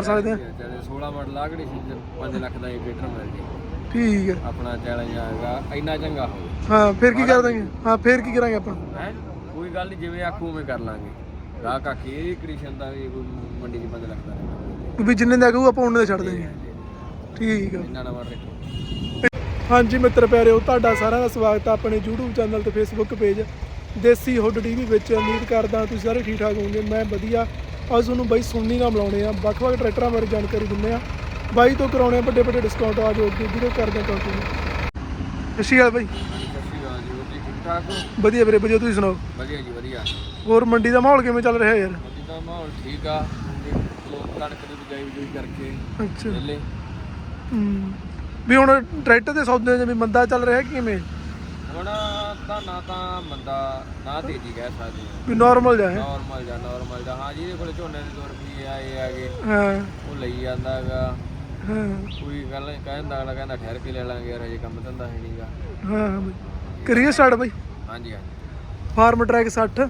ਕਰ ਸਕਦੇ ਆ? ਚਾਹੇ 16 ਮਾਡਲ ਆ ਕਿਹੜੀ ਸੀ? 5 ਲੱਖ ਦਾ ਇਹ ਟਰੈਕਟਰ ਮਿਲ ਜੇ। ਠੀਕ ਹੈ ਆਪਣਾ ਚੈਲੰਜ ਆਏਗਾ ਇੰਨਾ ਚੰਗਾ ਹੋਵੇ। ਹਾਂ ਫਿਰ ਕੀ ਕਰ ਦਾਂਗੇ? ਹਾਂ ਫਿਰ ਕੀ ਕਰਾਂਗੇ ਆਪਾਂ? ਹੈ? ਕੋਈ ਗੱਲ ਨਹੀਂ ਜਿਵੇਂ ਆਖੂ ਉਵੇਂ ਕਰ ਲਾਂਗੇ। ਗਾਹਕ ਆਖੀ ਇਹ ਕ੍ਰਿਸ਼ਨ ਦਾ ਵੀ ਕੋਈ ਮੰਡੀ 'ਚ 5 ਲੱਖ ਦਾ ਰਹਿੰਦਾ ਵੀ ਜਿੰਨੇ ਦਾ ਕਹੂ ਆਪਾਂ ਉਹਨੇ ਦਾ ਛੱਡ ਦਾਂਗੇ। ਠੀਕ ਆ। ਇੰਨਾ ਨਵਾਂ ਟਰੈਕਟਰ ਹਾਂਜੀ ਮਿੱਤਰ ਪਿਆਰਿਓ ਤੁਹਾਡਾ ਸਾਰਿਆਂ ਦਾ ਸਵਾਗਤ ਹੈ ਆਪਣੇ YouTube ਚੈਨਲ ਤੇ Facebook page Desi hood TV ਵਿੱਚ ਉਮੀਦ ਕਰਦਾ ਤੁਸੀਂ ਸਾਰੇ ਠੀਕ ਠਾਕ ਹੋਵੋਗੇ। ਮੈਂ ਵਧੀਆ। ਅੱਜ ਤੁਹਾਨੂੰ ਬਾਈ ਸੋਨੀ ਨਾਲ ਮਿਲਾਉਣੇ ਆ। ਵੱਖ-ਵੱਖ ਟਰੈਕਟਰਾਂ ਬਾਰੇ ਜਾਣਕਾਰੀ ਦਿੰਦੇ ਆ। ਬਾਈ ਤੋਂ ਕਰਾਉਣੇ ਆ ਵੱਡੇ ਵੱਡੇ ਡਿਸਕਾਊਂਟ ਆ ਜੋ ਅੱਗੇ ਵੀਡੀਓ ਕਰਦੇ ਕੰਟੀਨਿਊ ਸਤਿ ਸ਼੍ਰੀ ਬਾਈ। ਵਧੀਆ ਵੀਰੇ, ਵਧੀਆ, ਤੁਸੀਂ ਸੁਣਾਓ? ਵਧੀਆ ਜੀ ਵਧੀਆ ਹੋਰ ਮੰਡੀ ਦਾ ਮਾਹੌਲ ਕਿਵੇਂ ਚੱਲ ਰਿਹਾ ਯਾਰ? ਅੱਜ ਦਾ ਮਾਹੌਲ ਠੀਕ ਆ ਲੋਕ ਕਣਕ ਦੀ ਬਿਜਾਈ ਬਜੂਈ ਕਰਕੇ ਅੱਛਾ। ਵਿਹਲੇ ਹੂੰ। ਵੀ ਹੁਣ ਟਰੈਕਟਰ ਦੇ ਸੌਦੇ ਜਿਵੇਂ ਮੰਦਾ ਚੱਲ ਰਿਹਾ ਕਿਵੇਂ? ਹੁਣ ਤਾਂ ਨਾ ਤਾਂ ਮੰਦਾ ਨਾ ਤੇਜ਼ੀ ਕਹਿ ਸਕਦੇ ਹਾਂ। ਵੀ ਨਾਰਮਲ ਜਾ ਹੈ। ਨਾਰਮਲ ਜਾਂ ਨਾਰਮਲ ਜਾਂ ਹਾਂ ਜਿਹਦੇ ਕੋਲ ਝੋਨੇ ਦੇ 2 ਰੁਪਏ ਆਏ ਆਗੇ ਹਾਂ। ਉਹ ਲਈ ਜਾਂਦਾ ਹੈਗਾ। ਹਾਂ। ਕੋਈ ਗੱਲ ਕਹਿੰਦਾ ਅਗਲਾ ਕਹਿੰਦਾ ਠਹਿਰ ਕੇ ਲੈ ਲਾਂਗੇ ਯਾਰ ਅਜੇ ਕੰਮ ਧੰਦਾ ਹੈ ਨਹੀਂਗਾ ਹਾਂ ਬਾਈ। ਕਰੀਏ ਸਟਾਰਟ ਬਾਈ। ਹਾਂਜੀ ਹਾਂਜੀ। ਫਾਰਮ ਟਰੈਕ 60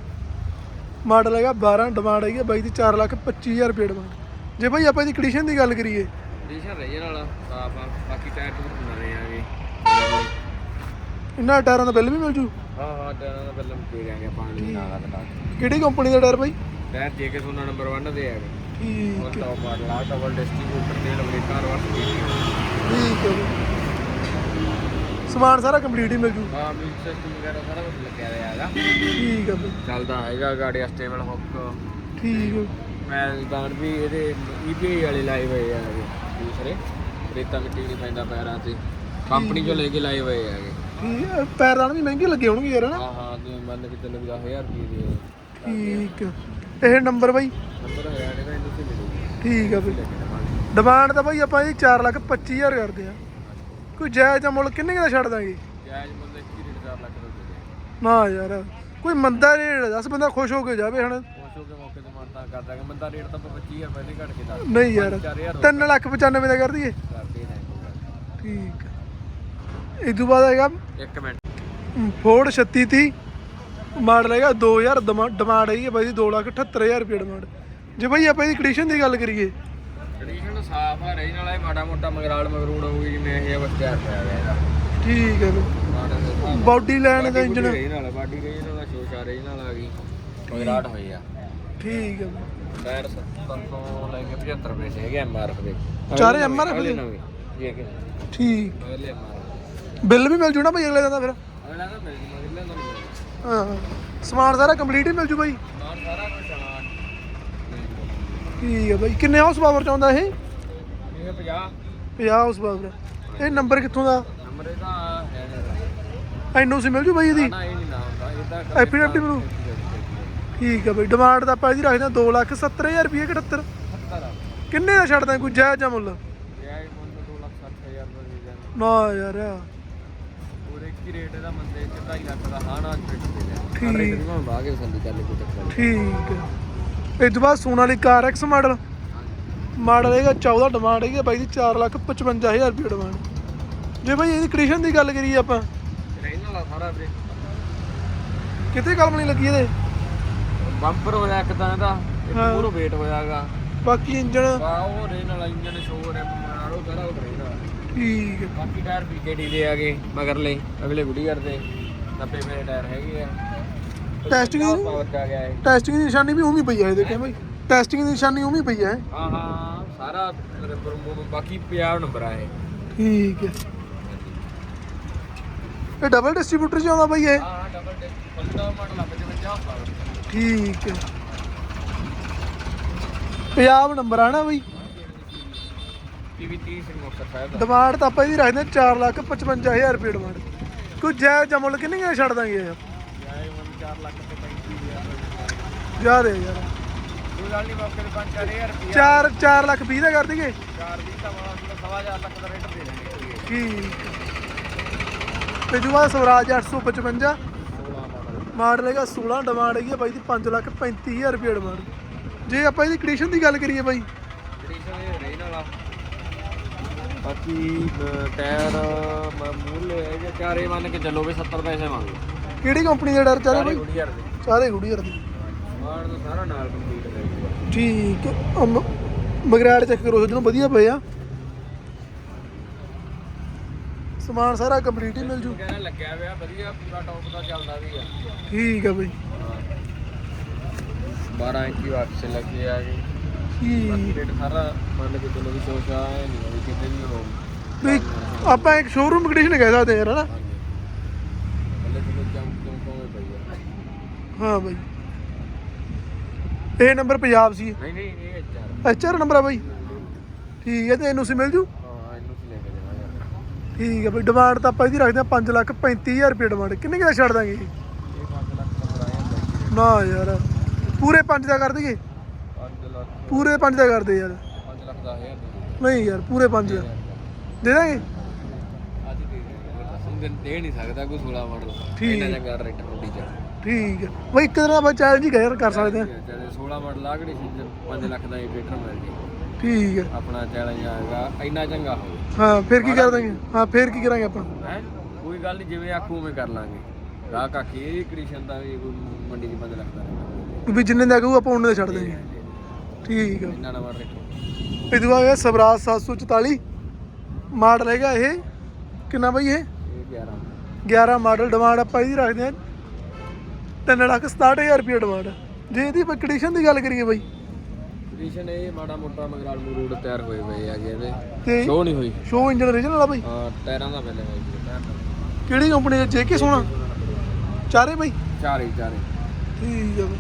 ਮਾਡਲ ਹੈਗਾ 12 ਡਿਮਾਂਡ ਹੈਗੀ ਆ ਬਾਈ ਦੀ 4 ਲੱਖ 25000 ਰੁਪਏ ਡਿਮਾਂਡ ਜੇ ਬਾਈ ਆਪਾਂ ਇਹਦੀ ਕੰਡੀਸ਼ਨ ਦੀ ਗੱਲ ਕਰੀਏ। ਕੰਡੀਸ਼ਨ ਰਹੀ ਵਾਲਾ ਸਾਫ਼ ਆ ਬਾਕੀ ਟਾਇਰ ਟੂਰ ਨਵੇਂ ਆਗੇ ਇਹਨਾਂ ਟਾਇਰਾਂ ਦਾ ਬਿੱਲ ਵੀ ਮਿਲ ਜੂ? ਹਾਂ ਹਾਂ ਟਾਇਰਾਂ ਦਾ ਬਿੱਲ ਦੇ ਦਿਆਂਗੇ ਪਾਣੀ ਨਾਲ ਲਗਾ ਕਿਹੜੀ ਕੰਪਨੀ ਦਾ ਟਾਇਰ ਬਾਈ? ਟਾਇਰ ਜੇ ਕੇ ਸੋਨਾ ਨੰਬਰ 1 ਦੇ ਹੈਗੇ ਠੀਕ ਉਹ ਟੌਪ ਮਾਡਲ ਆ ਡਬਲ ਡਿਸਟ੍ਰੀਬਿਊਟਰ ਦੇ ਕਾਰ ਵਾਟ ਠੀਕ ਹੈ ਸਮਾਨ ਸਾਰਾ ਕੰਪਲੀਟ ਹੀ ਮਿਲ ਜੂ। ਹਾਂ ਮਿਕਸ ਸਿਸਟਮ ਵਗੈਰਾ ਸਾਰਾ ਕੁਝ ਲੱਗਿਆ ਹੋਇਆ ਹੈਗਾ। ਠੀਕ ਹੈ ਬਾਈ। ਚੱਲਦਾ ਹੈਗਾ ਗਾੜੀ ਸਟੇਬਲ ਹੁੱਕ ਠੀਕ ਹੈ। ਮੈਂ ਦਾਣ ਵੀ ਇਹਦੇ ਈਪੀਆਈ ਵਾਲੇ ਲਾਏ ਹੋਏ ਆ ਦੂਸਰੇ। ਰੇਤਾ ਮਿੱਟੀ ਨਹੀਂ ਪੈਂਦਾ ਪੈਰਾਂ ਤੇ। ਕੰਪਨੀ ਚੋਂ ਲੈ ਕੇ ਲਾਏ ਹੋਏ ਹੈਗੇ ਹੈ? ਪੈਰਦਾਨ ਵੀ ਮਹਿੰਗੇ ਲੱਗੇ ਹੋਣਗੇ ਯਾਰ ਹਨਾ ਹਾਂ ਹਾਂ ਤੇ ਮੰਨ ਕੇ ਚੱਲੋ ਵੀ 10000 ਰੁਪਏ ਦੇ ਠੀਕ ਹੈ ਇਹ ਨੰਬਰ ਬਾਈ? ਨੰਬਰ ਹੋਇਆ ਇਹਦਾ ਇਹਨੂੰ ਸੀ ਮਿਲੂਗੀ ਠੀਕ ਹੈ ਬਾਈ। ਕੇ ਡਿਮਾਂਡ ਤਾਂ ਬਾਈ ਆਪਾਂ ਇਹ 4 ਲੱਖ 25000 ਕਰਦੇ ਆ ਕੋਈ ਜਾਇਜ਼ ਦਾ ਮੁੱਲ ਕਿੰਨੇ ਕੁ ਦਾ ਛੱਡ ਦਾਂਗੇ? ਜਾਇਜ਼ ਮੁੱਲ ਹੀ ਰੇਟ 4 ਲੱਖ ਦਾ ਦੇ ਨਾ ਯਾਰ ਕੋਈ ਮੰਦਾ ਰੇਟ ਦੱਸ ਬੰਦਾ ਖੁਸ਼ ਹੋ ਕੇ ਜਾਵੇ ਹਣ ਖੁਸ਼ ਹੋ ਕੇ ਮੌਕੇ ਤੇ ਮਾਨਤਾ ਕਰ ਦਾਂਗੇ। ਬੰਦਾ ਰੇਟ ਤਾਂ ਆਪਾਂ 25000 ਪਹਿਲੇ ਘੱਟ ਕੇ ਦੱਸ ਨਹੀਂ ਯਾਰ 4000 3 ਲੱਖ 95 ਦਾ ਕਰ ਦਈਏ। ਕਰਦੇ ਨੇ ਠੀਕ ਇਹ ਤੋਂ ਬਾਅਦ ਹੈਗਾ ਇੱਕ ਮਿੰਟ। ਫੋਰਡ 3630 ਮਾਡਲ ਹੈਗਾ 2000 ਡਿਮਾਂਡ ਹੈਗੀ ਹੈ ਬਾਈ ਦੀ 2 ਲੱਖ 78000 ਰੁਪਏ ਡਿਮਾਂਡ ਜੇ ਬਾਈ ਆਪਾਂ ਇਹਦੀ ਕੰਡੀਸ਼ਨ ਦੀ ਗੱਲ ਕਰੀਏ। ਕੰਡੀਸ਼ਨ ਸਾਫ਼ ਆ ਰਹੀ ਨਾਲ ਇਹ ਮਾੜਾ ਮੋਟਾ ਮਗਰਾਲ ਮਗਰੂੜ ਹੋਊਗੀ ਜਿਵੇਂ ਇਹ ਬਸ ਤਿਆਰ ਹੋਇਆ ਇਹਦਾ। ਠੀਕ ਹੈ ਬਾਈ। ਬਾਡੀ ਲਾਈਨ ਦਾ ਬਾਡੀ ਇੰਜਨ ਰਹੀ ਨਾਲ ਬਾਡੀ ਰਹੀ ਨਾਲ ਸ਼ੋਸ਼ ਆ ਰਹੀ ਨਾਲ ਆ ਗਈ। ਮਗਰਾਟ ਹੋਈ ਆ। ਠੀਕ ਹੈ ਟਾਇਰ 70 ਤੋਂ ਲੈ ਕੇ 75 ਪੈਸੇ ਹੈਗੇ ਐਮਆਰਐਫ ਦੇ। ਚਾਰੇ MRF ਦੇ? ਠੀਕ। ਪਹਿਲੇ ਐਮਆਰਐਫ ਬਿੱਲ ਵੀ ਮਿਲ ਜੂ ਨਾ ਬਾਈ ਅਗਲੇ ਦਿਨ ਦਾ ਫਿਰ। ਅਗਲਾ ਤਾਂ ਮਿਲ ਜੂਗਾ ਅਗਲੇ ਦਾ ਨਹੀਂ ਹਾਂ ਸਮਾਨ ਸਾਰਾ ਕੰਪਲੀਟ ਹੀ ਮਿਲ ਜੂ ਬਾਈ। ਨਾਲ ਸਾਰਾ ਕੁਝ ਆ ਠੀਕ ਹੈ ਬਾਈ ਕਿੰਨੇ ਹਾਊਸ ਪਾਵਰ ਚਾਹੁੰਦਾ ਇਹ? ਇਹ 50 50 ਹਾਊਸ ਪਾਵਰ ਇਹ ਨੰਬਰ ਕਿੱਥੋਂ ਦਾ? ਨੰਬਰ ਇਹਦਾ ਹੈ ਨਹੀਂ ਐਨਓਸੀ ਮਿਲ ਜੂ ਬਾਈ ਇਹਦੀ? ਨਾ ਇਹ ਨਹੀਂ ਨਾਮ ਐਫੀਡੈਵਿਟ ਮੈਨੂੰ ਠੀਕ ਹੈ ਬਾਈ ਡਿਮਾਂਡ ਤਾਂ ਆਪਾਂ ਇਹਦੀ ਰੱਖਦੇ ਹਾਂ 2 ਲੱਖ 70000 ਰੁਪਏ 78 ਕਿੰਨੇ ਦਾ ਛੱਡਦਾ ਕੋਈ ਜਾਇਜ਼ ਜਾਂ ਮੁੱਲ? ਯਾਰ ਮੁੱਲ 2 ਲੱਖ 60 ਹਜ਼ਾਰ ਦਾ ਦੇ ਦੇਣਾ ਨਾ ਯਾਰ। ਪੂਰੇ ਕੀ ਰੇਟ ਇਹਦਾ ਮੰਦੇ ਚ 2.5 ਲੱਖ ਦਾ ਹਾਣਾ ਟ੍ਰਿਕ ਦੇ ਦੇ ਠੀਕ। ਰੇਟ ਵੀ ਮੈਂ ਬਾਹ ਕੇ ਸੰਦੀ ਚੱਲ ਕੋਈ ਚੱਕਰ ਨਹੀਂ। ਠੀਕ ਹੈ। ਇਹ ਤੋਂ ਬਾਅਦ ਸੋਨਾਲੀਕਾ RX ਮਾਡਲ ਮਾਡਲ ਹੈਗਾ 14 ਡਿਮਾਂਡ ਹੈਗੀ ਬਾਈ ਦੀ 4 ਲੱਖ 55000 ਰੁਪਏ ਡਿਮਾਂਡ ਜੇ ਬਾਈ ਇਹਦੀ ਕੰਡੀਸ਼ਨ ਦੀ ਗੱਲ ਕਰੀਏ ਆਪਾਂ। ਰਹਿਣ ਵਾਲਾ ਸਾਰਾ ਵੀਰੇ। ਕਿਤੇ ਕਲਮ ਨਹੀਂ ਲੱਗੀ ਇਹਦੇ? ਬੰਪਰ ਹੋਇਆ ਇੱਕ ਤਾਂ ਇਹਦਾ ਇੱਕ ਹਾਂ। ਪੂਰਾ ਵੇਟ ਹੋਇਆਗਾ। ਬਾਕੀ ਇੰਜਨ ਵਾਹ ਉਹ ਰਹਿਣ ਵਾਲਾ ਇੰਜਨ ਸ਼ੋਰ ਹੈ ਮਾਰੋ ਸਾਰਾ ਉਹ ਠੀਕ ਹੈ। ਬਾਕੀ ਟਾਇਰ ਪੀਕੇਟੀ ਦੇ ਆਗੇ ਮਗਰਲੇ ਅਗਲੇ ਗੁੱਡੀਅਰ ਦੇ। 90 ਮੇਰੇ ਟਾਇਰ ਹੈਗੇ ਆ। Testing ਦੀ- ਪਾਵਰ ਚ ਆ ਗਿਆ ਇਹ। ਟੈਸਟਿੰਗ ਦੀ ਨਿਸ਼ਾਨੀ ਵੀ ਉਵੇਂ ਪਈ ਹੈ ਇਹਦੇ ਕਿਵੇਂ ਟੈਸਟਿੰਗ ਦੀ ਨਿਸ਼ਾਨੀ ਉਵੇਂ ਪਈ ਹੈ ਹਾਂ ਹਾਂ ਸਾਰਾ ਰੰਬਰ ਮੂਵ ਬਾਕੀ 50 ਨੰਬਰ ਆ ਇਹ। ਠੀਕ ਹੈ। ਇਹ ਡਬਲ ਡਿਸਟ੍ਰੀਬਿਊਟਰ ਚ ਆਉਂਦਾ ਬਾਈ ਇਹ। ਹਾਂ ਡਬਲ ਡਿਸਕ ਫੁੱਲ ਮਾਡਲ ਆ 55 ਪਾਵਰ ਠੀਕ ਹੈ। ਪੰਜਾਬ ਨੰਬਰ ਆ ਨਾ ਬਾਈ। ਪੀਵੀ 30 ਸਿੰਘ ਮੁਕਤਸਰ ਸਾਹਿਬ ਦਾ। ਡਿਮਾਂਡ ਤਾਂ ਆਪਾਂ ਇਹਦੀ ਰੱਖਦੇ 4 ਲੱਖ 55000 ਰੁਪਏ ਡਿਮਾਂਡ। ਕੋਈ ਜਾਇਜ਼ ਜਮਲ ਕਿੰਨੇ ਕੁ ਛੱਡ ਦਾਂਗੇ ਯਾਰ? ਯਾਰ ਮਨ 4 ਲੱਖ ਤੇ 35 ਯਾਰ। ਇਹ ਯਾਰ ਕੋਈ ਗੱਲ ਨਹੀਂ ਮੌਕੇ ਤੇ 5-4000 ਰੁਪਏ 4 4 ਲੱਖ 20 ਦਾ ਕਰ ਦਈਏ? 4 ਦੀ ਤਾਂ ਮਾਂ ਸਵਾ ਹਜ਼ਾਰ ਤੱਕ ਦਾ ਰੇਟ ਦੇ ਦੇਣਗੇ ਠੀਕ। ਤੇ ਜੁਵਾ ਸਵਰਾਜ 855 16 ਮਾਡਲ ਹੈਗਾ 16 ਡਿਮਾਂਡ ਹੈਗੀ ਆ ਬਾਈ ਦੀ 5 ਲੱਖ 35000 ਰੁਪਏ ਡਿਮਾਂਡ। ਜੇ ਆਪਾਂ ਇਹਦੀ ਕੰਡੀਸ਼ਨ ਦੀ ਗੱਲ ਕਰੀਏ ਬਾਈ। ਕੰਡੀਸ਼ਨ ਇਹ ਰਹਿਣ ਵਾਲਾ ਬਾਕੀ ਅਹ, ਟਾਇਰ ਮ- ਮੁੱਲ ਹੈ ਜੇ ਚਾਰੇ ਮੰਨ ਕੇ ਚੱਲੋ ਵੀ 70 ਪੈਸੇ ਮੰਗੋ ਕਿਹੜੀ ਕੰਪਨੀ ਦੇ ਡਰ ਚਾਰੇ ਬਾਈ? ਗੁੱਡੀਅਰ ਦੇ। ਚਾਰੇ ਗੁੜੀਅਰ ਦੀ। ਮਾਰ ਦਾ ਸਾਰਾ ਨਾਲ ਕੰਪਲੀਟ ਹੈ ਠੀਕ ਹੈ। ਅਮ- ਮਗਰਾੜ ਚੈੱਕ ਕਰੋ ਜਦੋਂ ਵਧੀਆ ਪਏ ਆ। ਸਮਾਨ ਸਾਰਾ ਕੰਪਲੀਟ ਹੀ ਮਿਲ ਜੂ। ਵਗੈਰਾ ਲੱਗਿਆ ਹੋਇਆ ਵਧੀਆ ਪੂਰਾ ਟੌਪ ਦਾ ਚੱਲਦਾ ਵੀ ਆ। ਠੀਕ ਆ ਬਈ। 12 ਇੰਚ ਵਾਕਸ ਲੱਗੀ ਆ ਗਈ ਬਾਕੀ ਠੀਕ ਰੇਟ ਸਾਰਾ ਮੰਨ ਕੇ ਚਲੋ ਵੀ ਸੋਚਾ ਹੈ ਨਹੀਂ ਵੀ ਕਿਤੇ ਵੀ ਹੋ ਵੀ ਆਪਾਂ ਇੱਕ ਸ਼ੋਰੂਮ ਕੰਡੀਸ਼ਨ ਕਹਿ ਸਕਦੇ ਯਾਰ ਹਨਾ? ਜੰਮ ਕੋਵੇਂ ਪਈ ਹਾਂ ਬਈ। ਇਹ ਨੰਬਰ ਪੰਜਾਬ ਸੀ ਨਹੀਂ ਨਹੀਂ ਇਹ ਐਚਆਰ ਨੰਬਰ ਆ ਬਈ। ਠੀਕ ਹੈ ਤੇ ਇਹਨੂੰ ਸੀ ਮਿਲ ਜੂ? ਹਾਂ ਇਹਨੂੰ ਸੀ ਲੈ ਕੇ ਜਾਵਾਂਗੇ। ਠੀਕ ਹੈ ਬਈ ਡਿਮਾਂਡ ਤਾਂ ਆਪਾਂ ਇਹਦੀ ਰੱਖਦੇ ਆ 5 ਲੱਖ 35000 ਰੁਪਏ ਡਿਮਾਂਡ ਕਿੰਨੇ ਕਿਦਾ ਛੱਡ ਦਾਂਗੇ? ਇਹ? ਇਹ 5 ਲੱਖ ਦਾ ਕਰਾਇਆ ਨਾ ਯਾਰ ਪੂਰੇ 5 ਦਾ ਕਰ ਦਈਏ? 5 ਲੱਖ ਪੂਰੇ 5 ਦਾ ਕਰਦੇ ਯਾਰ। 5 ਲੱਖ ਦਾ ਹੈ ਨਹੀਂ ਯਾਰ ਪੂਰੇ 5 ਦਾ। ਦੇ ਦਾਂਗੇ? ਅੱਜ ਦੇ ਦੇ। ਦੱਸੂਗੇ ਦੇ ਨਹੀਂ ਸਕਦਾ ਕੋਈ 16 ਮਾਡਲ। ਇਹਨਾਂ ਚੰਗਾ ਰੇਟ ਮੰਡੀ ਚ। ਠੀਕ ਹੈ। ਬਈ ਇੱਕ ਦਿਨ ਆਪਾਂ ਚੈਲੰਜ ਹੀ ਕਰ ਕਰ ਸਕਦੇ ਆ ਚਾਹੇ 16 ਮਾਡਲ ਆ ਕਿਹੜੀ ਸੀ? 5 ਲੱਖ ਦਾ ਇਹ ਰੇਟਰ ਮਿਲ ਜੇ। ਠੀਕ ਹੈ। ਆਪਣਾ ਚੈਲੰਜ ਆਏਗਾ ਇੰਨਾ ਚੰਗਾ ਹੋਵੇ। ਹਾਂ ਫਿਰ ਕੀ ਕਰ ਦਾਂਗੇ? ਹਾਂ ਫਿਰ ਕੀ ਕਰਾਂਗੇ ਆਪਾਂ? ਹੈ? ਕੋਈ ਗੱਲ ਨਹੀਂ ਜਿਵੇਂ ਆਖੂ ਉਵੇਂ ਕਰ ਲਾਂਗੇ। ਗਾਹਕ ਆਖੀ ਇਹ ਕ੍ਰਿਸ਼ਨ ਦਾ ਵੀ ਕੋਈ ਮੰਡੀ ਦੀ 5 ਲੱਖ ਦਾ। ਰੇਟ ਵੀ ਜਿੰਨੇ ਦਾ ਕਹੂ ਆਪਾਂ ਉਹਨੇ ਦਾ ਛੱਡ ਦਾਂਗੇ ਠੀਕ ਹੈ ਇੰਨਾ ਨਵਾਂ ਰੇਟ ਇਹ ਦੁਆ ਹੈ ਸਵਰਾਜ 744 ਮਾਡਲ ਹੈਗਾ ਇਹ। ਕਿੰਨਾ ਬਈ ਇਹ? ਇਹ 11 11 ਮਾਡਲ ਡਿਮਾਂਡ ਆਪਾਂ ਇਹਦੀ ਰੱਖਦੇ ਹਾਂ। 3 ਲੱਖ 67000 ਰੁਪਏ ਡਿਮਾਂਡ ਜੇ ਇਹਦੀ ਕੰਡੀਸ਼ਨ ਦੀ ਗੱਲ ਕਰੀਏ ਬਈ। ਕ੍ਰਿਸ਼ਨ ਇਹ ਮਾੜਾ ਮੋਟਾ ਮਗਰਾਲ ਮਰੂਡ ਤਿਆਰ ਹੋਏ ਪਏ ਹੈਗੇ ਇਹਦੇ ਤੇ ਸ਼ੋ ਨਹੀਂ ਹੋਈ। ਸ਼ੋ ਇੰਜਨ ਰੀਜਨਲ ਆ ਬਈ? ਹਾਂ ਟਾਇਰਾਂ ਦਾ ਪਹਿਲੇ ਹੋਈ ਕਿਹੜੀ ਕੰਪਨੀ ਦਾ? ਜੇਕੇ ਸੋਨਾ ਚਾਰੇ ਬਈ? ਚਾਰੇ ਚਾਰੇ। ਠੀਕ ਆ ਬਈ।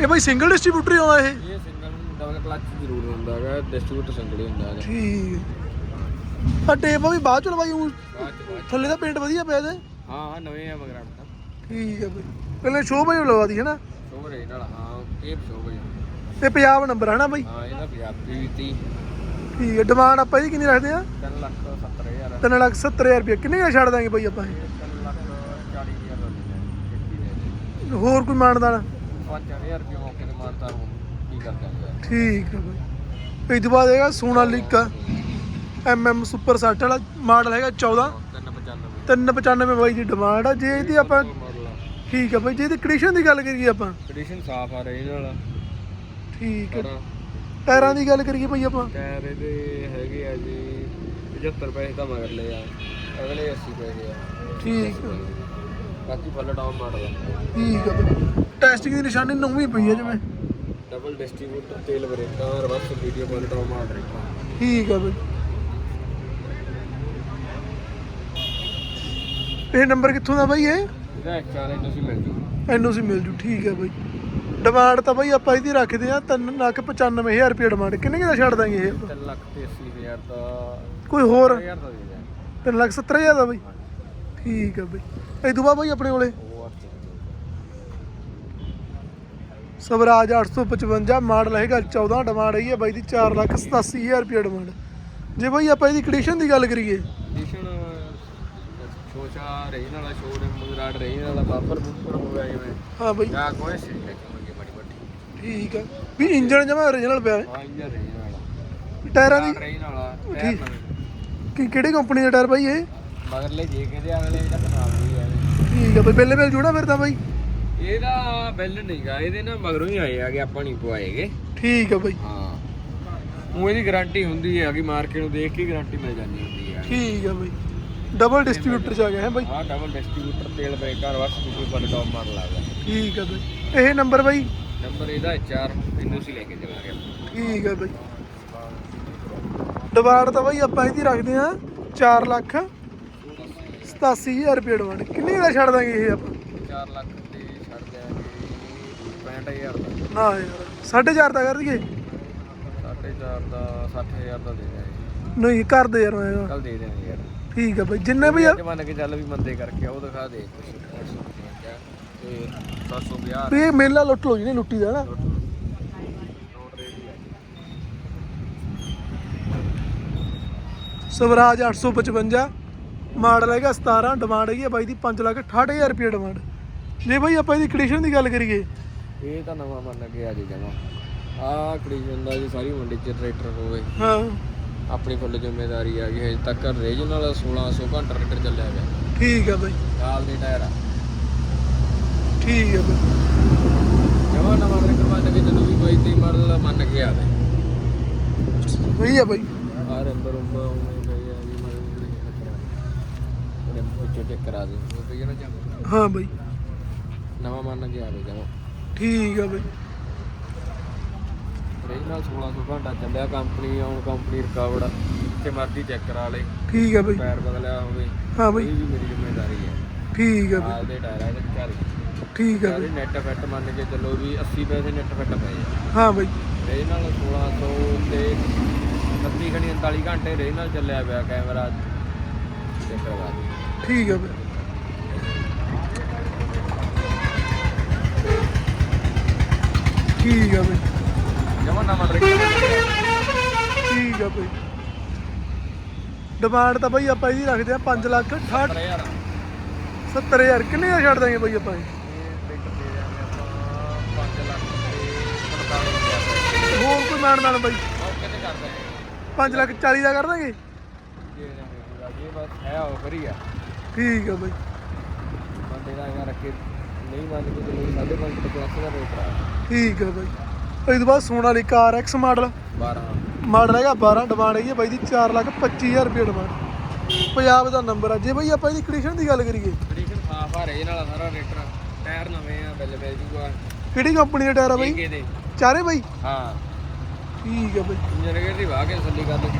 ਇਹ ਬਈ ਸਿੰਗਲ ਡਿਸਟ੍ਰੀਬਿਊਟਰ ਹੀ ਆਉਂਦਾ ਇਹ? ਇਹ ਸਿੰਗਲ ਡਬਲ ਕਲਚ ਜ਼ਰੂਰ ਹੁੰਦਾ ਹੈਗਾ ਡਿਸਟ੍ਰੀਬਿਊਟਰ ਸਿੰਗਲ ਹੀ ਹੁੰਦਾ ਹੈਗਾ। ਠੀਕ। ਆ ਟੇਪ ਵੀ ਬਾਅਦ ਚ ਲਵਾਈ ਚ। ਥੱਲੇ ਦਾ ਪੇਂਟ ਵਧੀਆ ਪਿਆ ਇਹਦੇ। ਹਾਂ ਹਾਂ ਨਵੇਂ ਆ ਮਗਰਾਲ ਤਾਂ ਠੀਕ ਆ ਬਈ। ਪਹਿਲੇ ਸ਼ੋ ਬਈ ਲਵਾ ਦੀ ਹੈ ਨਾ ਸ਼ੋ ਰੇ ਨਾਲ ਹਾਂ ਇਹ ਸ਼ੋ ਬਈ। ਇਹ ਪੰਜਾਬ ਨੰਬਰ ਹੈ ਨਾ ਬਈ? ਹਾਂ ਇਹਦਾ ਪੰਜਾਬੀ 30 ਠੀਕ ਹੈ ਡਿਮਾਂਡ ਆਪਾਂ ਇਹਦੀ ਕਿੰਨੀ ਰੱਖਦੇ ਆ? 3 ਲੱਖ 70000 3 ਲੱਖ 70000 ਰੁਪਏ ਕਿੰਨੇ ਦਾ ਛੱਡ ਦਾਂਗੇ ਬਈ ਆਪਾਂ ਇਹ? 3 ਲੱਖ 40000 ਦਾ ਦੇ ਹੋਰ ਕੋਈ ਮਾਨਦਾਨ 5000 ਰੁਪਏ ਮੌਕੇ ਤੇ ਮਾਰਤਾ ਹੁਣ ਕੀ ਕਰ ਸਕਦੇ ਠੀਕ ਹੈ ਬਈ। ਇਹ ਤੋਂ ਬਾਅਦ ਹੈਗਾ ਸੋਨਾਲੀਕਾ ਐਮਐਮ ਸੁਪਰ 60 ਵਾਲਾ ਮਾਡਲ ਹੈਗਾ 14 395 395 ਬਾਈ ਦੀ ਡਿਮਾਂਡ ਆ। ਜੇ ਇਹਦੀ ਆਪਾਂ ਆ। ਠੀਕ ਹੈ ਬਈ ਜੇ ਇਹਦੀ ਕੰਡੀਸ਼ਨ ਦੀ ਗੱਲ ਕਰੀਏ ਆਪਾਂ। ਕੰਡੀਸ਼ਨ ਸਾਫ਼ ਆ ਰਹੀ ਨਾਲ ਠੀਕ ਹੈ ਟਾਇਰਾਂ। ਦੀ ਗੱਲ ਕਰੀਏ ਬਈ ਆਪਾਂ। ਟਾਇਰ ਇਹਦੇ ਹੈਗੇ ਆ ਜੀ 75 ਪੈਸੇ ਤਾਂ ਮਗਰ ਲਏ ਆ। ਅਗਲੇ 80 ਪੈਸੇ ਆ। ਠੀਕ ਬਾਕੀ ਫੁੱਲ ਟਾਪ ਮਾਡਲ ਆ। ਠੀਕ ਹੈ ਬਈ। ਟੈਸਟਿੰਗ ਦੀ ਨਿਸ਼ਾਨੀ ਨੌਵੀਂ ਪਈ ਹੈ ਜਿਵੇਂ। ਡਬਲ ਡਿਸਟ੍ਰੀਬਿਊਟਰ ਤੇਲ ਬ੍ਰੇਕਾਂ reverse video full top model ਠੀਕ ਹੈ ਬਈ। ਇਹ ਨੰਬਰ ਕਿੱਥੋਂ ਦਾ ਬਈ ਇਹ? ਇਹਦਾ ਐਕਸਟਰਾ ਰੇਟ ਤੁਸੀਂ ਮਿਲ ਜੂ। ਐਨਓਸੀ ਮਿਲ ਜੂ ਠੀਕ ਹੈ ਬਈ। ਡਿਮਾਂਡ ਤਾਂ ਬਈ ਆਪਾਂ ਇਹਦੀ ਰੱਖਦੇ ਆ 3 ਲੱਖ 95000 ਰੁਪਏ ਡਿਮਾਂਡ ਕਿੰਨੇ ਕੁ ਦਾ ਛੱਡ ਦਾਂਗੇ ਇਹ? ਆਪਾਂ? 3 ਲੱਖ ਤੇ 80000 ਦਾ ਕੋਈ ਹੋਰ? 1000 ਦਾ ਦੇ ਦੇ 3 ਲੱਖ 70000 ਦਾ ਬਈ। ਠੀਕ ਹੈ ਬਈ। ਇਹ ਤੋਂ ਬਾਅਦ ਬਈ ਆਪਣੇ ਕੋਲੇ ਉਹ ਆ ਸਵਰਾਜ 855 ਮਾਡਲ ਹੈਗਾ 14 ਡਿਮਾਂਡ ਹੈਗੀ ਹੈ ਬਾਈ ਦੀ 4 ਲੱਖ 87000 ਰੁਪਏ ਡਿਮਾਂਡ ਜੇ ਬਈ ਆਪਾਂ ਇਹਦੀ ਕੰਡੀਸ਼ਨ ਦੀ ਗੱਲ ਕਰੀਏ। ਕੰਡੀਸ਼ਨ ਛੋਚਾ ਰਹੀ ਨਾਲ ਸ਼ੋਰ ਮੰਗਰਾੜ ਰਹੀ ਨਾਲ ਬਾਫਰ ਬੁੱਪਰ ਹੋ ਗਿਆ ਜਿਵੇਂ। ਹਾਂ ਬਈ। ਜਾਂ ਕੋਈ ਸੀ ਕਿ ਬੜੀ ਵੱਡੀ ਠੀਕ ਹੈ ਵੀ ਇੰਜਨ ਜਮਾ ਓਰੀਜਨਲ ਪਿਆ ਹੈ। ਹਾਂ ਰਹੀ ਨਾਲ ਟਾਇਰਾਂ ਦੀ। ਕਿ ਕਿਹੜੀ ਕੰਪਨੀ ਦਾ ਟਾਇਰ ਬਾਈ ਇਹ? ਮਗਰਲੇ ਜੇ ਕਿਤੇ ਅਗਲੇ ਇਹਦਾ ਨਾਮ ਵੀ ਹੈ ਠੀਕ ਹੈ ਬਈ ਬਿੱਲ ਬਿੱਲ ਜੁੜਾ ਫਿਰ ਤਾਂ ਬਾਈ। ਇਹਦਾ ਬਿੱਲ ਨਹੀਂਗਾ ਇਹਦੇ ਨਾਲ ਮਗਰੋਂ ਹੀ ਆਏ ਆਗੇ ਆਪਾਂ ਨਹੀਂ ਪਵਾਏਗੇ। ਠੀਕ ਹੈ ਬਈ। ਹਾਂ। ਉਹ ਇਹਦੀ ਗਾਰੰਟੀ ਹੁੰਦੀ ਹੈ ਕਿ ਮਾਰਕੀਟ ਨੂੰ ਦੇਖ ਕੇ ਗਾਰੰਟੀ ਮਿਲ ਜਾਂਦੀ ਹੁੰਦੀ ਹੈ ਠੀਕ ਹੈ ਬਈ। ਡਬਲ ਡਿਸਟ੍ਰੀਬਿਊਟਰ ਚ ਆ ਗਿਆ ਹੈ ਬਾਈ। ਹਾਂ ਡਬਲ ਡਿਸਟ੍ਰੀਬਿਊਟਰ ਤੇਲ ਬ੍ਰੇਕਰ ਵਸ ਦੂਜੇ ਪਰ ਟੌਪ ਮਾਡਲ ਆ ਗਿਆ ਠੀਕ ਹੈ ਬਈ। ਇਹ ਨੰਬਰ ਬਾਈ? ਨੰਬਰ ਇਹਦਾ HR ਇਹਨੂੰ ਸੀ ਲੈ ਕੇ ਜਾਵਾਂਗੇ ਠੀਕ ਹੈ ਬਈ। ਡਿਮਾਂਡ ਤਾਂ ਬਾਈ ਆਪਾਂ ਇਹਦੀ ਰੱਖਦੇ ਆ 4 ਲੱਖ 87000 ਰੁਪਏ ਡਿਮਾਂਡ ਕਿੰਨੇ ਦਾ ਛੱਡ ਦਾਂਗੇ ਇਹ ਆਪਾਂ? 4 ਲੱਖ। ਛੱਡ ਦਿਆਂਗੇ 65000 ਦਾ। ਨਾ ਯਾਰ 4.5 ਦਾ ਕਰ ਦਈਏ 4.5 ਦਾ 60000 ਦਾ ਦੇ ਦਿਆਂਗੇ। ਨਹੀਂ ਕਰ ਦੇ ਯਾਰ ਮੈਂ। ਕਿਹਾ। ਕੱਲ ਦੇ ਦਿਆਂਗੇ ਯਾਰ। ਠੀਕ ਹੈ ਬਈ ਜਿੰਨੇ ਵੀ ਆ- ਅੱਜ ਮੰਨ ਕੇ ਚੱਲ ਵੀ ਮੰਦੇ ਕਰਕੇ ਆ, ਉਹ ਦਿਖਾ ਦੇ। ਕੁਛ 855 ਤੇ 750 ਵੀ ਇਹ ਮੇਲਾ ਲੁੱਟ ਲੋ ਜਿਹਨੇ ਲੁੱਟੀ ਦਾ ਨਾ। ਸਵਰਾਜ 855 ਮਾਡਲ ਹੈਗਾ 17 ਡਿਮਾਂਡ ਹੈਗੀ ਬਾਈ ਦੀ 5 ਲੱਖ 68000 ਰੁਪਏ ਡਿਮਾਂਡ ਜੇ ਬਾਈ ਆਪਾਂ ਇਹਦੀ ਕੰਡੀਸ਼ਨ ਦੀ ਗੱਲ ਕਰੀਏ। ਇਹ ਤਾਂ ਨਵਾਂ ਮੰਨ ਕੇ ਆ ਜੀ ਜਮਾ ਆਹ ਕੰਡੀਸ਼ਨ ਦਾ ਜੀ ਸਾਰੀ ਮੰਡੀ ਚ ਟਰੈਕਟਰ ਹੋਵੇ। ਹਾਂ। ਆਪਣੀ ਫੁੱਲ ਜ਼ਿੰਮੇਵਾਰੀ ਆ ਗਈ ਹਜੇ ਤੱਕ ਰੀਜਨਲ 1600 ਘੰਟਾ ਟਰੈਕਟਰ ਚੱਲਿਆ ਗਿਆ ਠੀਕ ਹੈ ਬਾਈ। ਨਾਲ ਦੇ ਟਾਇਰ ਆ। ਠੀਕ ਹੈ ਬਾਈ। ਜਮਾ ਨਵਾਂ ਟਰੈਕਟਰ ਮੰਨ ਕੇ ਚੱਲੋ ਵੀ ਕੋਈ ਤੀ ਮਾਡਲ ਮੰਨ ਕੇ ਆਵੇ। ਸਹੀ ਆ ਬਾਈ। ਆ ਰੰਬਰ ਰੰਬਰ ਉਵੇਂ ਗਏ ਆ ਜੀ ਮਾਡਲ ਉਹਨੇ ਪੁੱਛੋ ਚੈੱਕ ਕਰਾ ਦੇ ਉਹ ਪਈ ਨਾ ਜਮਾ ਹਾਂ ਬਾਈ। ਨਵਾਂ ਮੰਨ ਕੇ ਆਵੇ ਜਮਾ। ਠੀਕ ਆ ਬਾਈ। ਰਹੀ ਨਾਲ 1600 ਘੰਟਾ ਚੱਲਿਆ ਕੰਪਨੀ ਆਉਣ ਕੰਪਨੀ ਰਿਕਾਰਡ ਜਿੱਥੇ ਮਰਜ਼ੀ ਚੈੱਕ ਕਰਾ ਲੇ। ਠੀਕ ਆ ਬਾਈ। ਟਾਇਰ ਬਦਲਿਆ ਹੋਵੇ ਹਾਂ ਇਹ ਬਾਈ ਵੀ ਮੇਰੀ ਜ਼ਿੰਮੇਵਾਰੀ ਹੈ। ਠੀਕ ਆ ਬਾਈ। ਹਾਲ ਦੇ ਟਾਇਰ ਆ ਚੱਲ ਠੀਕ ਆ ਬਾਈ। ਨੈਟ ਫਿੱਟ ਮੰਨ ਕੇ ਚੱਲੋ ਵੀ 80 ਪੈਸੇ ਨੈਟ ਫਿੱਟ ਪਏ ਆ। ਹਾਂ ਬਾਈ। ਰੇ ਨਾਲ 1600 ਤੇ 30 ਘੰਟੇ 39 ਘੰਟੇ ਰੇ ਨਾਲ ਚੱਲਿਆ ਪਿਆ ਕੈਮਰਾ ਚੈੱਕ ਕਰਵਾ ਦੇ ਠੀਕ ਆ ਬਾਈ। ਠੀਕ ਆ ਬਾਈ। ਜਮਾ ਨਵਾਂ ਟਰੈਕਟਰ ਠੀਕ ਆ ਬਾਈ। ਡਿਮਾਂਡ ਤਾਂ ਬਾਈ ਆਪਾਂ ਇਹਦੀ ਰੱਖਦੇ ਆ 5 ਲੱਖ 68 ਯਾਰ 70000 ਕਿੰਨੇ ਦਾ ਛੱਡ ਦਾਂਗੇ ਬਾਈ ਆਪਾਂ ਇਹ? ਇਹ ਟਰੈਕਟਰ ਦੇ ਦਿਆਂਗੇ ਆਪਾਂ 5 ਲੱਖ ਤੇ 45000 ਹੋਰ ਕੋਈ ਮਾਨ ਨਾਲ ਬਾਈ? ਉਹ ਕਿਤੇ ਕਰਦੇ 5 ਲੱਖ 40 ਦਾ ਕਰ ਦਾਂਗੇ? ਠੀਕ ਆ ਬਾਈ। ਬੰਦੇ ਦਾ ਯਾਰ ਰੱਖੇ। ਨਹੀਂ ਮੰਨ ਕੇ ਚੱਲੋ ਸਾਢੇ ਪੰਜ ਤੋਂ ਪਲੱਸ ਦਾ ਰੇਟ ਆ। ਠੀਕ ਆ ਬਾਈ। ਇਹ ਤੋਂ ਬਾਅਦ ਸੋਨਾਲੀਕਾ RX ਮਾਡਲ 12 ਮਾਡਲ ਹੈਗਾ 12 ਡਿਮਾਂਡ ਹੈਗੀ ਹੈ ਬਾਈ ਦੀ 4 ਲੱਖ 25000 ਰੁਪਏ ਡਿਮਾਂਡ ਪੰਜਾਬ ਦਾ ਨੰਬਰ ਆ। ਜੇ ਬਾਈ ਆਪਾਂ ਇਹਦੀ ਕੰਡੀਸ਼ਨ ਦੀ ਗੱਲ ਕਰੀਏ। ਕੰਡੀਸ਼ਨ ਸਾਫ਼ ਆ ਰੇ ਨਾਲ ਸਾਰਾ ਰੇਟਰ ਟਾਇਰ ਨਵੇਂ ਆ ਬਿੱਲ ਮਿਲ ਜੂਗਾ। ਕਿਹੜੀ ਕੰਪਨੀ ਦਾ ਟਾਇਰ ਆ ਬਾਈ? ਟੀਕੇ ਦੇ। ਚਾਰੇ ਬਾਈ? ਹਾਂ। ਠੀਕ ਆ ਬਾਈ। ਇੰਜਨ ਗੇਅਰ ਦੀ ਵਾਹ ਕੇ ਥੱਲੀ ਕਰ ਲਈ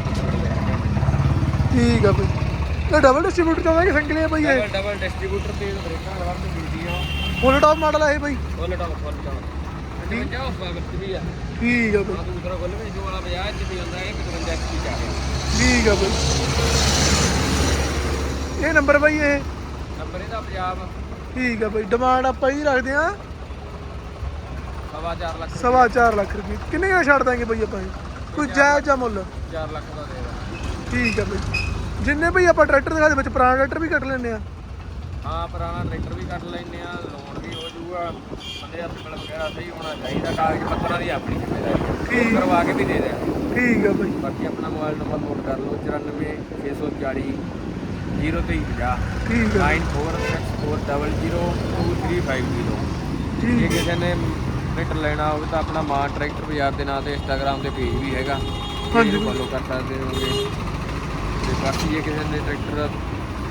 ਠੀਕ ਆ ਬਾਈ। ਇਹ ਡਬਲ ਡਿਸਟ੍ਰੀਬਿਊਟਰ ਚਾਹੁੰਦਾ ਕਿ ਸਿੰਗਲ ਹੈ ਬਾਈ ਇਹ? ਡਬਲ ਡਬਲ ਡਿਸਟ੍ਰੀਬਿਊਟਰ ਤੇ ਬ੍ਰੇਕਾਂ ਲਗਾ ਕੇ ਮਿਲਦੀ ਆ। ਫੁੱਲ ਟਾਪ ਮਾਡਲ ਇਹ ਬਾਈ। Full top full top. ਠੀਕ ਹੈ ਆ। ਠੀਕ ਆ ਬਾਈ। ਦੂਸਰਾ ਖੋਲ ਵੀ ਜੋ ਵਾਲਾ 50 ਚ ਵੀ ਹੁੰਦਾ ਇਹ 55 ਚ ਜਾ ਠੀਕ ਆ ਬਾਈ। ਇਹ ਨੰਬਰ ਬਾਈ ਇਹ? ਨੰਬਰ ਇਹਦਾ ਪੰਜਾਬ। ਠੀਕ ਆ ਬਾਈ। ਡਿਮਾਂਡ ਆਪਾਂ ਇਹਦੀ ਰੱਖਦੇ ਆ ਸਵਾ 4 ਲੱਖ ਸਵਾ ਚਾਰ ਲੱਖ ਰੁਪਏ। ਕਿੰਨੇ ਦਾ ਛੱਡ ਦਾਂਗੇ ਬਾਈ ਆਪਾਂ? ਕੋਈ ਜਾਇਜ਼ ਜਾਂ ਮੁੱਲ? 4 ਲੱਖ ਦਾ ਦੇ ਦਾਂ ਠੀਕ ਆ ਬਾਈ। ਜਿੰਨੇ ਬਈ ਆਪਾਂ ਟਰੈਕਟਰ ਦੇ ਵਿੱਚ ਪੁਰਾਣਾ ਟਰੈਕਟਰ ਵੀ ਕੱਟ ਲੈਂਦੇ ਆ ਹਾਂ ਪੁਰਾਣਾ ਟਰੈਕਟਰ ਵੀ ਕੱਢ ਲੈਨੇ ਆ ਲੋਨ ਵੀ ਹੋ ਜਾਊਗਾ। ਬੰਦੇ ਹੱਥ ਮਿਲ ਵਗੈਰਾ ਸਹੀ ਹੋਣਾ ਚਾਹੀਦਾ ਕਾਗਜ਼ ਪੱਤਰਾਂ ਦੀ ਆਪਣੀ ਜ਼ਿੰਮੇਵਾਰੀ। ਕਰਵਾ ਕੇ ਵੀ ਦੇ ਦੇ ਠੀਕ ਆ ਬਾਈ। ਬਾਕੀ ਆਪਣਾ ਮੋਬਾਈਲ ਨੰਬਰ ਨੋਟ ਕਰ ਲਓ 94 640 0350 ਠੀਕ ਆ। 9464002350 ਜੇ ਠੀਕ ਕਿਸੇ ਨੇ ਟਰੈਕਟਰ ਲੈਣਾ ਹੋਵੇ ਤਾਂ ਆਪਣਾ ਮਾਨ ਟਰੈਕਟਰ ਬਾਜ਼ਾਰ ਦੇ ਨਾਂ ਤੇ ਇੰਸਟਾਗ੍ਰam ਤੇ ਪੇਜ ਵੀ ਹੈਗਾ। ਹਾਂਜੀ। ਫੋਲੋ ਕਰ ਸਕਦੇ ਹੋਗੇ ਤੇ ਬਾਕੀ ਜੇ ਕਿਸੇ ਨੇ ਟਰੈਕਟਰ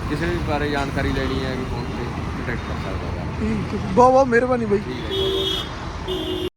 ਕਿਸੇ ਵੀ ਬਾਰੇ ਜਾਣਕਾਰੀ ਲੈਣੀ ਹੈ ਕਿ ਫੋਨ ਤੇ ਕੰਟੈਕਟ ਕਰ ਸਕਦਾ ਹੈ ਠੀਕ ਬਹੁਤ ਬਹੁਤ ਮਿਹਰਬਾਨੀ ਬਾਈ। ਠੀਕ ਹੈ ਜੀ